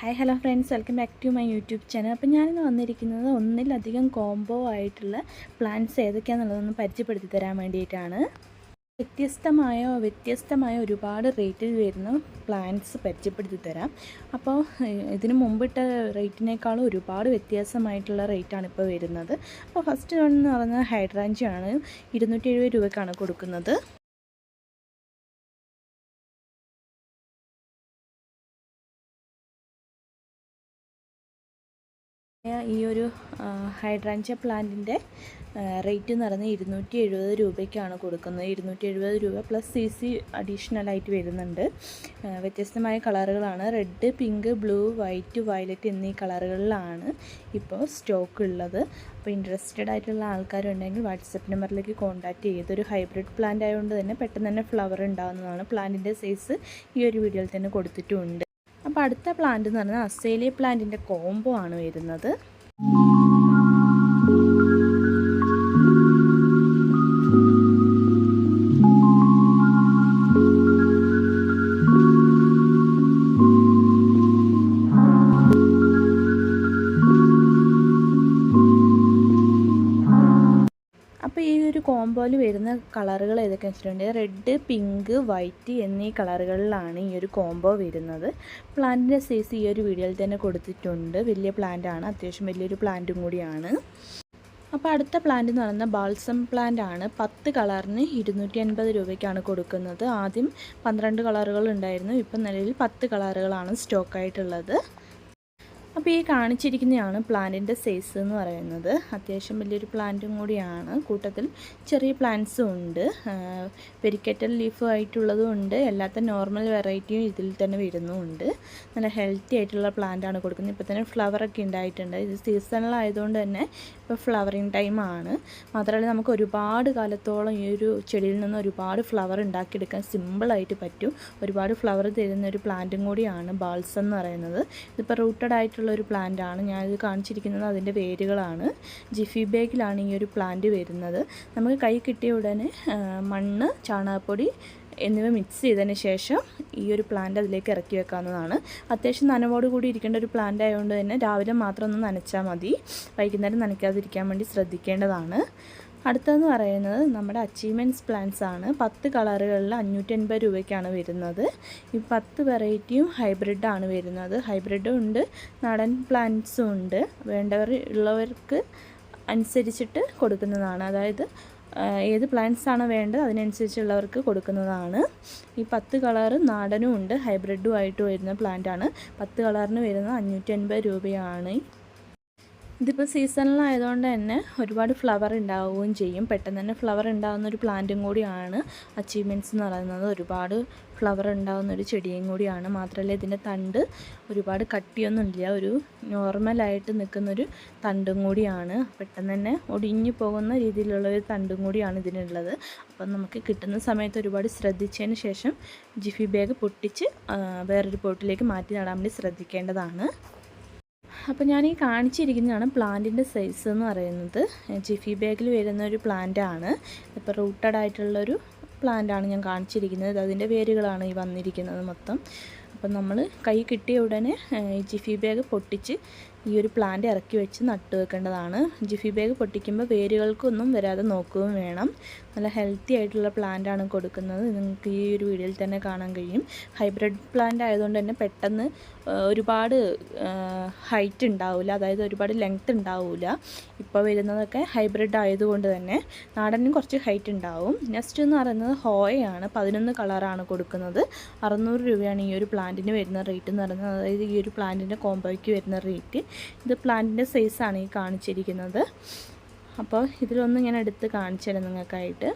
Hi hello friends welcome back to my YouTube channel അപ്പോൾ ഞാനിന്ന് വന്നിരിക്കുന്നത് ഒന്നിലധികം കോംബോ ആയിട്ടുള്ള പ്ലാന്റ്സ് ഏതൊക്കെയാണെന്നുള്ളതൊന്ന് പരിചയപ്പെടുത്തി തരാൻ വേണ്ടിയിട്ടാണ്. വ്യത്യസ്തമായ വ്യത്യസ്തമായ ഒരുപാട് റേറ്റിൽ വരുന്ന പ്ലാന്റ്സ് പരിചയപ്പെടുത്തി തരാം. അപ്പോൾ ഇതിനു മുമ്പിട്ട റേറ്റിനേക്കാളും ഒരുപാട് വ്യത്യാസമായിട്ടുള്ള റേറ്റാണ് ഇപ്പോൾ വരുന്നത്. അപ്പോൾ ഫസ്റ്റ് എന്ന് പറയുന്നത് ഹൈഡ്രാഞ്ചിയാണ് ഇരുന്നൂറ്റി എഴുപത് രൂപയ്ക്കാണ് കൊടുക്കുന്നത്. ഈ ഒരു ഹൈഡ്രാഞ്ച പ്ലാന്റിന്റെ റേറ്റ് എന്ന് പറയുന്നത് ഇരുന്നൂറ്റി എഴുപത് രൂപയ്ക്കാണ് കൊടുക്കുന്നത്. ഇരുന്നൂറ്റി എഴുപത് രൂപ പ്ലസ് സി സി അഡീഷണലായിട്ട് വരുന്നുണ്ട്. വ്യത്യസ്തമായ കളറുകളാണ്. Red pink blue white violet എന്നീ കളറുകളിലാണ് ഇപ്പോൾ സ്റ്റോക്ക് ഉള്ളത്. അപ്പോൾ ഇൻട്രസ്റ്റഡ് ആയിട്ടുള്ള ആൾക്കാരുണ്ടെങ്കിൽ വാട്സപ്പ് നമ്പറിലേക്ക് കോൺടാക്റ്റ് ചെയ്ത് ഒരു ഹൈബ്രിഡ് പ്ലാന്റ് ആയതുകൊണ്ട് തന്നെ പെട്ടെന്ന് തന്നെ ഫ്ലവർ ഉണ്ടാകുന്നതാണ് പ്ലാന്റിന്റെ സൈസ് ഈ ഒരു വീഡിയോയിൽ തന്നെ കൊടുത്തിട്ടുമുണ്ട്. അപ്പോൾ അടുത്ത പ്ലാന്റ് എന്ന് പറഞ്ഞാൽ അസേലിയ പ്ലാന്റിന്റെ കോംബോ ആണ് വരുന്നത്. കോംബോയിൽ വരുന്ന കളറുകൾ ഏതൊക്കെയാണെന്ന് വെച്ചിട്ടുണ്ടെങ്കിൽ റെഡ് പിങ്ക് വൈറ്റ് എന്നീ കളറുകളിലാണ് ഈ ഒരു കോംബോ വരുന്നത്. പ്ലാന്റിന്റെ സൈസ് ഈ ഒരു വീഡിയോയിൽ തന്നെ കൊടുത്തിട്ടുണ്ട്. വലിയ പ്ലാന്റ് ആണ് അത്യാവശ്യം വലിയൊരു പ്ലാന്റും കൂടിയാണ്. അപ്പോൾ അടുത്ത പ്ലാന്റ് എന്ന് പറയുന്നത് ബാൽസം പ്ലാന്റ് ആണ്. പത്ത് കളറിന് ഇരുന്നൂറ്റി അൻപത് രൂപയ്ക്കാണ് കൊടുക്കുന്നത്. ആദ്യം പന്ത്രണ്ട് കളറുകൾ ഉണ്ടായിരുന്നു. ഇപ്പം നിലവിൽ പത്ത് കളറുകളാണ് സ്റ്റോക്കായിട്ടുള്ളത് അപ്പോൾ ഈ കാണിച്ചിരിക്കുന്നതാണ് പ്ലാന്റിന്റെ സൈസ് എന്ന് പറയുന്നത്. അത്യാവശ്യം വലിയൊരു പ്ലാന്റും കൂടിയാണ്. കൂട്ടത്തിൽ ചെറിയ പ്ലാന്റ്സും ഉണ്ട്. പെരിക്കറ്റൽ ലീഫ് ആയിട്ടുള്ളതും ഉണ്ട്. അല്ലാത്ത നോർമൽ വെറൈറ്റിയും ഇതിൽ തന്നെ വരുന്നുമുണ്ട്. നല്ല ഹെൽത്തി ആയിട്ടുള്ള പ്ലാന്റാണ് കൊടുക്കുന്നത്. ഇപ്പോൾ തന്നെ ഫ്ലവറൊക്കെ ഉണ്ടായിട്ടുണ്ട്. ഇത് സീസണൽ ആയതുകൊണ്ട് തന്നെ ഇപ്പോൾ ഫ്ലവറിങ് ടൈമാണ് മാത്രമല്ല നമുക്ക് ഒരുപാട് കാലത്തോളം ഈ ഒരു ചെടിയിൽ നിന്ന് ഒരുപാട് ഫ്ലവർ ഉണ്ടാക്കിയെടുക്കാൻ സിമ്പിളായിട്ട് പറ്റും. ഒരുപാട് ഫ്ലവർ തരുന്ന ഒരു പ്ലാന്റും കൂടിയാണ് ബാൾസ് എന്ന് പറയുന്നത്. ഇതിപ്പോൾ റൂട്ടഡ് ആയിട്ടുള്ള ഒരു പ്ലാന്റ് ആണ്. ഞാനിത് കാണിച്ചിരിക്കുന്നത് അതിന്റെ വേരുകളാണ്. ജിഫി ബാഗിലാണ് ഈ ഒരു പ്ലാന്റ് വരുന്നത്. നമുക്ക് കൈ കിട്ടിയ ഉടനെ മണ്ണ് ചാണകപ്പൊടി എന്നിവ മിക്സ് ചെയ്തതിന് ശേഷം ഈ ഒരു പ്ലാന്റ് അതിലേക്ക് ഇറക്കി വെക്കാവുന്നതാണ്. അത്യാവശ്യം നനവോട് കൂടി ഇരിക്കേണ്ട ഒരു പ്ലാന്റ് ആയതുകൊണ്ട് തന്നെ രാവിലെ മാത്രം ഒന്ന് നനച്ചാൽ മതി. വൈകുന്നേരം നനയ്ക്കാതിരിക്കാൻ വേണ്ടി ശ്രദ്ധിക്കേണ്ടതാണ്. അടുത്തതെന്ന് പറയുന്നത് നമ്മുടെ അച്ചീവ്മെന്റ്സ് പ്ലാൻസ് ആണ്. പത്ത് കളറുകളിൽ അഞ്ഞൂറ്റി അൻപത് രൂപയ്ക്കാണ് വരുന്നത്. ഈ പത്ത് വെറൈറ്റിയും ഹൈബ്രിഡാണ് വരുന്നത്. ഹൈബ്രിഡും ഉണ്ട് നാടൻ പ്ലാന്റ്സും ഉണ്ട്. വേണ്ടവർ ഉള്ളവർക്ക് അനുസരിച്ചിട്ട് കൊടുക്കുന്നതാണ്. അതായത് ഏത് പ്ലാന്റ്സ് ആണ് വേണ്ടത് അതിനനുസരിച്ചുള്ളവർക്ക് കൊടുക്കുന്നതാണ്. ഈ പത്ത് കളറ് നാടനും ഉണ്ട് ഹൈബ്രിഡും ആയിട്ട് വരുന്ന പ്ലാന്റ് ആണ്. പത്ത് കളറിന് വരുന്നത് അഞ്ഞൂറ്റി അൻപത് രൂപയാണ്. ഇതിപ്പോൾ സീസണിലായതുകൊണ്ട് തന്നെ ഒരുപാട് ഫ്ലവർ ഉണ്ടാവുകയും ചെയ്യും. പെട്ടെന്ന് തന്നെ ഫ്ലവർ ഉണ്ടാകുന്ന ഒരു പ്ലാന്റും കൂടിയാണ്. അച്ചീവ്മെന്റ്സ് എന്ന് പറയുന്നത് ഒരുപാട് ഫ്ലവർ ഉണ്ടാകുന്ന ഒരു ചെടിയും കൂടിയാണ്. മാത്രമല്ല ഇതിന്റെ തണ്ട് ഒരുപാട് കട്ടിയൊന്നുമില്ല. ഒരു നോർമലായിട്ട് നിൽക്കുന്നൊരു തണ്ടും കൂടിയാണ്. പെട്ടെന്ന് തന്നെ ഒടിഞ്ഞു പോകുന്ന രീതിയിലുള്ള ഒരു തണ്ടും കൂടിയാണ് ഇതിനുള്ളത്. അപ്പം നമുക്ക് കിട്ടുന്ന സമയത്ത് ഒരുപാട് ശ്രദ്ധിച്ചതിന് ശേഷം ജിഫി ബാഗ് പൊട്ടിച്ച് വേറൊരു പോട്ടിലേക്ക് മാറ്റി നടാൻ വേണ്ടി ശ്രദ്ധിക്കേണ്ടതാണ്. അപ്പോൾ ഞാൻ ഈ കാണിച്ചിരിക്കുന്നതാണ് പ്ലാന്റിന്റെ സൈസ് എന്ന് പറയുന്നത്. ജിഫി ബാഗിൽ വരുന്ന ഒരു പ്ലാന്റ് ആണ്. ഇപ്പോൾ റൂട്ടഡ് ആയിട്ടുള്ളൊരു പ്ലാന്റ് ആണ് ഞാൻ കാണിച്ചിരിക്കുന്നത്. അതിന്റെ വേരുകളാണ് ഈ വന്നിരിക്കുന്നത് മൊത്തം. അപ്പം നമ്മൾ കൈ കിട്ടിയ ഉടനെ ജിഫി ബാഗ് പൊട്ടിച്ച് ഈ ഒരു പ്ലാന്റ് ഇറക്കി വെച്ച് നട്ടു വെക്കേണ്ടതാണ്. ജിഫി ബാഗ് പൊട്ടിക്കുമ്പോൾ വേരുകൾക്കൊന്നും വരാതെ നോക്കുകയും വേണം. നല്ല ഹെൽത്തി ആയിട്ടുള്ള പ്ലാന്റ് ആണ് കൊടുക്കുന്നത്. നിങ്ങൾക്ക് ഈ ഒരു വീഡിയോയിൽ തന്നെ കാണാൻ കഴിയും. ഹൈബ്രിഡ് പ്ലാന്റ് ആയതുകൊണ്ട് തന്നെ പെട്ടെന്ന് ഒരുപാട് ഹൈറ്റ് ഉണ്ടാവില്ല അതായത് ഒരുപാട് ലെങ്ത് ഉണ്ടാവില്ല ഇപ്പോൾ വരുന്നതൊക്കെ ഹൈബ്രിഡ് ആയതുകൊണ്ട് തന്നെ നാടനും കുറച്ച് ഹൈറ്റ് ഉണ്ടാവും. നെക്സ്റ്റ് എന്ന് പറയുന്നത് ഹോയയാണ് പതിനൊന്ന് കളറാണ് കൊടുക്കുന്നത്. അറുന്നൂറ് രൂപയാണ് ഈ ഒരു പ്ലാന്റിന് വരുന്ന റേറ്റ് എന്ന് പറയുന്നത്. അതായത് ഈ ഒരു പ്ലാന്റിന്റെ കോംബോയ്ക്ക് വരുന്ന റേറ്റ് ഇത് പ്ലാന്റിന്റെ സൈസാണ് ഈ കാണിച്ചിരിക്കുന്നത്. അപ്പോൾ ഇതിലൊന്ന് ഞാൻ എടുത്ത് കാണിച്ചു തരാം നിങ്ങൾക്കായിട്ട്.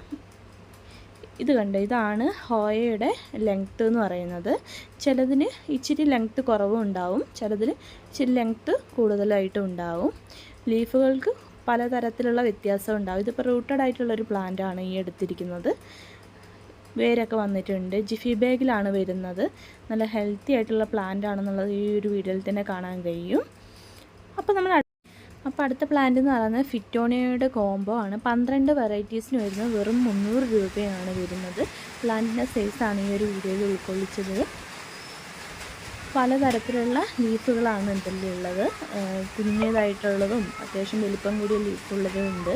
ഇത് കണ്ടോ? ഇതാണ് ഹോയയുടെ ലെങ്ത്ത് എന്ന് പറയുന്നത്. ചിലതിന് ഇച്ചിരി ലെങ്ത്ത് കുറവും ഉണ്ടാവും ചിലതിന് ഇച്ചിരി ലെങ്ത്ത് കൂടുതലായിട്ടും ഉണ്ടാവും. ലീഫുകൾക്ക് പലതരത്തിലുള്ള വ്യത്യാസം ഉണ്ടാവും. ഇതിപ്പോൾ റൂട്ടഡ് ആയിട്ടുള്ളൊരു പ്ലാന്റാണ് ഈ എടുത്തിരിക്കുന്നത്. വേരൊക്കെ വന്നിട്ടുണ്ട്. ജിഫി ബാഗിലാണ് വരുന്നത്. നല്ല ഹെൽത്തി ആയിട്ടുള്ള പ്ലാന്റ് ആണെന്നുള്ളത് ഈ ഒരു വീഡിയോയിൽ തന്നെ കാണാൻ കഴിയും. അപ്പോൾ നമ്മൾ അപ്പോൾ അടുത്ത പ്ലാന്റ് എന്ന് പറയുന്നത് ഫിറ്റോണിയയുടെ കോംബോ ആണ്. പന്ത്രണ്ട് വെറൈറ്റീസിന് വരുന്നത് വെറും മുന്നൂറ് രൂപയാണ് വരുന്നത്. പ്ലാന്റിന്റെ സൈസാണ് ഈ ഒരു വീഡിയോയിൽ ഉൾക്കൊള്ളിച്ചത്. പലതരത്തിലുള്ള ലീഫുകളാണ് ഇതിലുള്ളത് കുഞ്ഞതായിട്ടുള്ളതും അത്യാവശ്യം വലിപ്പം കൂടിയ ലീഫുള്ളതും ഉണ്ട്.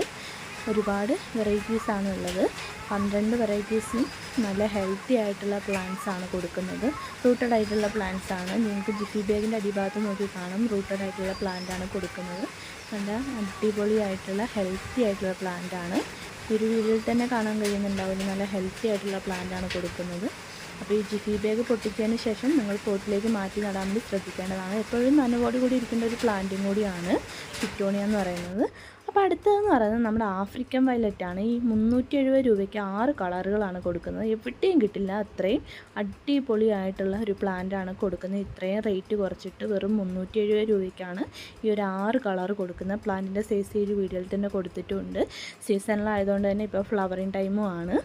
ഒരുപാട് വെറൈറ്റീസാണ് ഉള്ളത്. പന്ത്രണ്ട് വെറൈറ്റീസും നല്ല ഹെൽത്തി ആയിട്ടുള്ള പ്ലാന്റ്സ് ആണ് കൊടുക്കുന്നത്. റൂട്ടഡ് ആയിട്ടുള്ള പ്ലാന്റ്സ് ആണ്. നിങ്ങൾക്ക് ജിഫി ബാഗിന്റെ അടിഭാഗത്ത് നോക്കി കാണും. റൂട്ടഡ് ആയിട്ടുള്ള പ്ലാന്റ് ആണ് കൊടുക്കുന്നത്. നല്ല അടിപൊളിയായിട്ടുള്ള ഹെൽത്തി ആയിട്ടുള്ള പ്ലാന്റ് ആണ്. ഒരു വീഡിയോയിൽ തന്നെ കാണാൻ കഴിയുന്നുണ്ടാവും. നല്ല ഹെൽത്തി ആയിട്ടുള്ള പ്ലാന്റ് ആണ് കൊടുക്കുന്നത്. അപ്പോൾ ഈ ജിഫി ബാഗ് പൊട്ടിച്ചതിന് ശേഷം നിങ്ങൾ പോട്ടിലേക്ക് മാറ്റി നടാൻ വേണ്ടി ശ്രദ്ധിക്കേണ്ടതാണ്. എപ്പോഴും നനവോടുകൂടി ഇരിക്കേണ്ട ഒരു പ്ലാന്റും കൂടിയാണ് പിറ്റോണിയ എന്ന് പറയുന്നത്. അപ്പോൾ അടുത്തതെന്ന് പറയുന്നത് നമ്മുടെ ആഫ്രിക്കൻ വയലറ്റാണ് ഈ മുന്നൂറ്റി എഴുപത് രൂപയ്ക്ക് ആറ് കളറുകളാണ് കൊടുക്കുന്നത്. എവിടെയും കിട്ടില്ല. അത്രയും അടിപൊളിയായിട്ടുള്ള ഒരു പ്ലാന്റാണ് കൊടുക്കുന്നത്. ഇത്രയും റേറ്റ് കുറച്ചിട്ട് വെറും മുന്നൂറ്റി എഴുപത് രൂപയ്ക്കാണ് ഈ ഒരു ആറ് കളർ കൊടുക്കുന്നത്. പ്ലാന്റിന്റെ സൈസ് ഈ വീഡിയോയിൽ തന്നെ കൊടുത്തിട്ടുണ്ട്. സീസണിലായതുകൊണ്ട് തന്നെ ഇപ്പോൾ ഫ്ലവറിങ് ടൈമും ആണ്.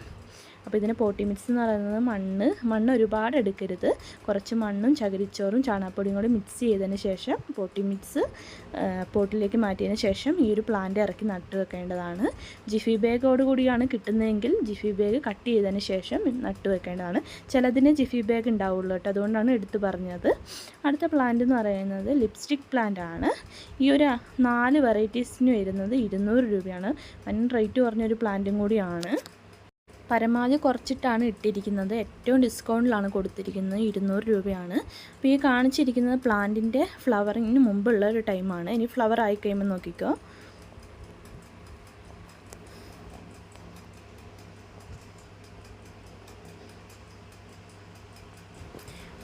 അപ്പോൾ ഇതിന് പോട്ടി മിക്സ് എന്ന് പറയുന്നത് മണ്ണ്. മണ്ണ് ഒരുപാട് എടുക്കരുത്. കുറച്ച് മണ്ണും ചകിരിച്ചോറും ചാണകപ്പൊടിയും കൂടി മിക്സ് ചെയ്തതിന് ശേഷം പോട്ടി മിക്സ് പോട്ടിലേക്ക് മാറ്റിയതിന് ശേഷം ഈ ഒരു പ്ലാന്റ് ഇറക്കി നട്ട് വെക്കേണ്ടതാണ്. ജിഫി ബാഗോട് കൂടിയാണ് കിട്ടുന്നതെങ്കിൽ ജിഫി ബാഗ് കട്ട് ചെയ്തതിന് ശേഷം നട്ട് വെക്കേണ്ടതാണ്. ചിലതിന് ജിഫി ബാഗ് ഉണ്ടാവുള്ളൂ കേട്ടോ. അതുകൊണ്ടാണ് എടുത്തു പറഞ്ഞത്. അടുത്ത പ്ലാന്റ് എന്ന് പറയുന്നത് ലിപ്സ്റ്റിക് പ്ലാന്റ് ആണ്. ഈ ഒരു നാല് വെറൈറ്റീസിന് വരുന്നത് ഇരുന്നൂറ് രൂപയാണ്. വൻ റേറ്റ് കുറഞ്ഞൊരു പ്ലാന്റും കൂടിയാണ്. പരമാവധി കുറച്ചിട്ടാണ് ഇട്ടിരിക്കുന്നത്. ഏറ്റവും ഡിസ്കൗണ്ടിലാണ് കൊടുത്തിരിക്കുന്നത്. ഇരുന്നൂറ് രൂപയാണ്. അപ്പോൾ ഈ കാണിച്ചിരിക്കുന്നത് പ്ലാന്റിന്റെ ഫ്ലവറിങ്ങിന് മുമ്പുള്ള ഒരു ടൈമാണ്. ഇനി ഫ്ലവർ ആയി കഴിയുമ്പോൾ നോക്കിക്കോ.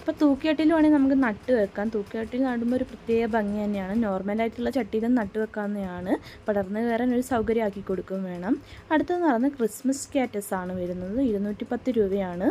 അപ്പോൾ തൂക്കിയട്ടിൽ വേണമെങ്കിൽ നമുക്ക് നട്ട് വെക്കാം. തൂക്കിയട്ടിൽ നടുമ്പോൾ ഒരു പ്രത്യേക ഭംഗി തന്നെയാണ്. നോർമലായിട്ടുള്ള ചട്ടിയിൽ നട്ട് വെക്കാവുന്നതാണ്. പടർന്ന് കയറാൻ ഒരു സൗകര്യമാക്കി കൊടുക്കും വേണം. അടുത്തതെന്ന് പറയുന്നത് ക്രിസ്മസ് കാറ്റസ് ആണ് വരുന്നത്. ഇരുന്നൂറ്റി രൂപയാണ്.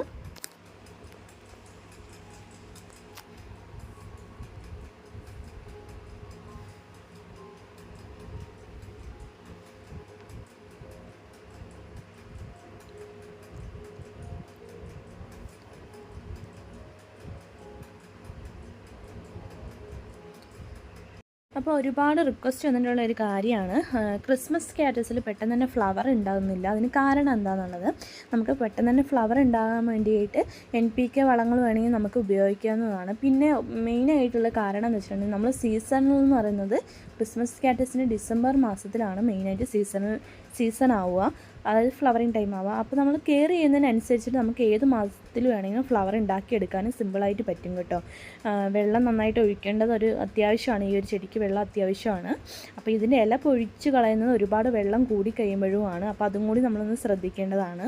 അപ്പോൾ ഒരുപാട് റിക്വസ്റ്റ് വന്നിട്ടുള്ള ഒരു കാര്യമാണ്. ക്രിസ്മസ് കാറ്റസിൽ പെട്ടെന്ന് തന്നെ ഫ്ലവർ ഉണ്ടാകുന്നില്ല അതിന് കാരണം എന്താണെന്നുള്ളത് നമുക്ക് പെട്ടെന്ന് തന്നെ ഫ്ലവർ ഉണ്ടാകാൻ വേണ്ടിയിട്ട് എൻ പി കെ വളങ്ങൾ വേണമെങ്കിൽ നമുക്ക് ഉപയോഗിക്കാവുന്നതാണ്. പിന്നെ മെയിനായിട്ടുള്ള കാരണം എന്ന് വെച്ചിട്ടുണ്ടെങ്കിൽ നമ്മൾ സീസണൽ എന്ന് പറയുന്നത് ക്രിസ്മസ് കാറ്റസിന് ഡിസംബർ മാസത്തിലാണ് മെയിനായിട്ട് സീസണൽ സീസൺ ആവുക. അതായത് ഫ്ലവറിങ് ടൈം ആവുക. അപ്പോൾ നമ്മൾ കെയർ ചെയ്യുന്നതിനനുസരിച്ചിട്ട് നമുക്ക് ഏത് മാസത്തിൽ വേണമെങ്കിലും ഫ്ലവർ ഉണ്ടാക്കിയെടുക്കാനും സിമ്പിളായിട്ട് പറ്റും കേട്ടോ. വെള്ളം നന്നായിട്ട് ഒഴിക്കേണ്ടത് ഒരു അത്യാവശ്യമാണ്. ഈ ഒരു ചെടിക്ക് വെള്ളം അത്യാവശ്യമാണ്. അപ്പോൾ ഇതിന്റെ ഇല പൊഴിച്ച് കളയുന്നത് ഒരുപാട് വെള്ളം കൂടി കഴിയുമ്പോഴുമാണ്. അപ്പോൾ അതും കൂടി നമ്മളൊന്ന് ശ്രദ്ധിക്കേണ്ടതാണ്.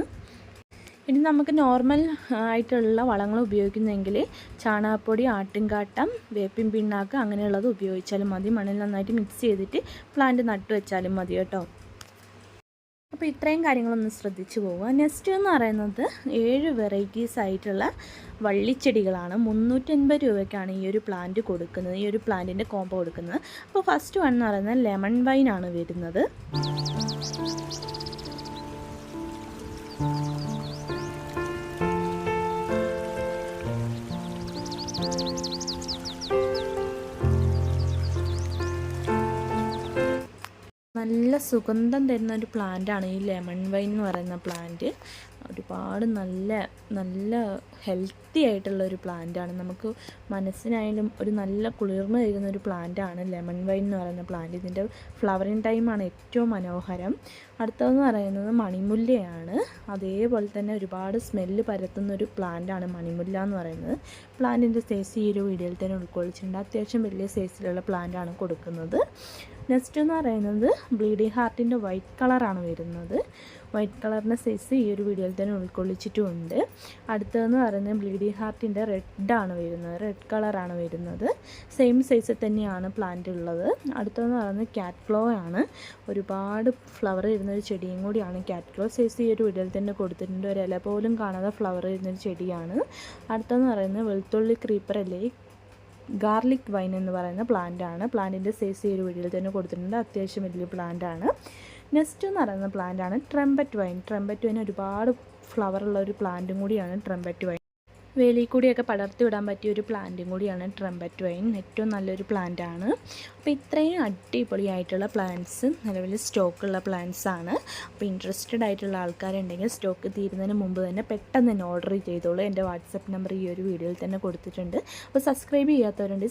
ഇനി നമുക്ക് നോർമൽ ആയിട്ടുള്ള വളങ്ങൾ ഉപയോഗിക്കുന്നെങ്കിൽ ചാണകപ്പൊടി ആട്ടിൻകാട്ടം വേപ്പിൻ പിണ്ണാക്ക് അങ്ങനെയുള്ളത് ഉപയോഗിച്ചാലും മതി. മണ്ണിൽ നന്നായിട്ട് മിക്സ് ചെയ്തിട്ട് പ്ലാന്റ് നട്ടു വെച്ചാലും മതി കേട്ടോ. അപ്പോൾ ഇത്രയും കാര്യങ്ങളൊന്ന് ശ്രദ്ധിച്ചു പോവുക. നെക്സ്റ്റ് എന്ന് പറയുന്നത് ഏഴ് വെറൈറ്റീസ് ആയിട്ടുള്ള വള്ളിച്ചെടികളാണ്. മുന്നൂറ്റൻപത് രൂപയ്ക്കാണ് ഈ ഒരു പ്ലാന്റ് കൊടുക്കുന്നത്. ഈ ഒരു പ്ലാന്റിന്റെ കോമ്പോ കൊടുക്കുന്നത്. അപ്പോൾ ഫസ്റ്റ് വൺ എന്ന് പറയുന്നത് ലെമൺ വൈൻ ആണ് വരുന്നത്. നല്ല സുഗന്ധം തരുന്ന ഒരു പ്ലാന്റാണ് ഈ ലെമൺ വൈൻ എന്ന് പറയുന്ന പ്ലാന്റ് ഒരുപാട് നല്ല നല്ല ഹെൽത്തി ആയിട്ടുള്ള ഒരു പ്ലാന്റാണ് നമുക്ക് മനസ്സിനായാലും ഒരു നല്ല കുളിർമ തരുന്ന ഒരു പ്ലാന്റാണ് ലെമൺ വൈൻ എന്ന് പറയുന്ന പ്ലാന്റ് ഇതിന്റെ ഫ്ലവറിങ് ടൈമാണ് ഏറ്റവും മനോഹരം. അടുത്തതെന്ന് പറയുന്നത് മണിമുല്ലയാണ്. അതേപോലെ തന്നെ ഒരുപാട് സ്മെല്ല് പരത്തുന്ന ഒരു പ്ലാന്റാണ് മണിമുല്ല എന്ന് പറയുന്നത്. പ്ലാന്റിന്റെ സൈസ് ഈ ഒരു വീഡിയോയിൽ തന്നെ ഉൾക്കൊള്ളിച്ചിട്ടുണ്ട്. അത്യാവശ്യം വലിയ സൈസിലുള്ള പ്ലാന്റാണ് കൊടുക്കുന്നത്. നെക്സ്റ്റ് എന്ന് പറയുന്നത് ബ്ലീഡിങ് ഹാർട്ടിന്റെ വൈറ്റ് കളറാണ് വരുന്നത്. വൈറ്റ് കളറിന്റെ സൈസ് ഈ ഒരു വീഡിയോയിൽ തന്നെ ഉൾക്കൊള്ളിച്ചിട്ടുമുണ്ട്. അടുത്തതെന്ന് പറയുന്നത് ബ്ലീഡിങ് ഹാർട്ടിന്റെ റെഡാണ് വരുന്നത്. റെഡ് കളറാണ് വരുന്നത്. സെയിം സൈസിൽ തന്നെയാണ് പ്ലാന്റ് ഉള്ളത്. അടുത്തതെന്ന് പറയുന്നത് ക്യാറ്റ് ക്ലോ ആണ്. ഒരുപാട് ഫ്ലവർ വരുന്ന ഒരു ചെടിയും കൂടിയാണ്. ക്യാറ്റ് ക്ലോ സൈസ് ഈ ഒരു വീഡിയോയിൽ തന്നെ കൊടുത്തിട്ടുണ്ട്. ഒരു ഇല പോലും കാണാതെ ഫ്ലവർ ചെയ്യുന്നൊരു ചെടിയാണ്. അടുത്തെന്ന് പറയുന്നത് വെളുത്തുള്ളി ക്രീപ്പർ അല്ലേ? ഗാർലിക് വൈൻ എന്ന് പറയുന്ന പ്ലാന്റ് ആണ്. പ്ലാന്റിന്റെ സൈസ് ഈ ഒരു വീഡിയോയിൽ തന്നെ കൊടുത്തിട്ടുണ്ട്. അത്യാവശ്യം വലിയ പ്ലാന്റ് ആണ്. നെക്സ്റ്റ് എന്ന് പറയുന്ന പ്ലാന്റ് ആണ് ട്രംപറ്റ് വൈൻ ട്രംപറ്റ് വൈൻ ഒരുപാട് ഫ്ലവർ ഉള്ള ഒരു പ്ലാന്റും കൂടിയാണ് ട്രംപറ്റ് വൈൻ വേലിയിൽ കൂടിയൊക്കെ പടർത്തി വിടാൻ പറ്റിയ ഒരു പ്ലാന്റും കൂടിയാണ് ട്രംബറ്റ് വൈൻ ഏറ്റവും നല്ലൊരു പ്ലാന്റ് ആണ്. അപ്പോൾ ഇത്രയും അടിപൊളിയായിട്ടുള്ള പ്ലാന്റ്സ് നിലവിൽ സ്റ്റോക്കുള്ള പ്ലാന്റ്സ് ആണ്. അപ്പോൾ ഇൻട്രസ്റ്റഡ് ആയിട്ടുള്ള ആൾക്കാരുണ്ടെങ്കിൽ സ്റ്റോക്ക് തീരുന്നതിന് മുമ്പ് തന്നെ പെട്ടെന്ന് തന്നെ ഓർഡർ ചെയ്തോളൂ. എന്റെ വാട്സപ്പ് നമ്പർ ഈ ഒരു വീഡിയോയിൽ തന്നെ കൊടുത്തിട്ടുണ്ട്. അപ്പോൾ സബ്സ്ക്രൈബ് ചെയ്യാത്തവരുണ്ട്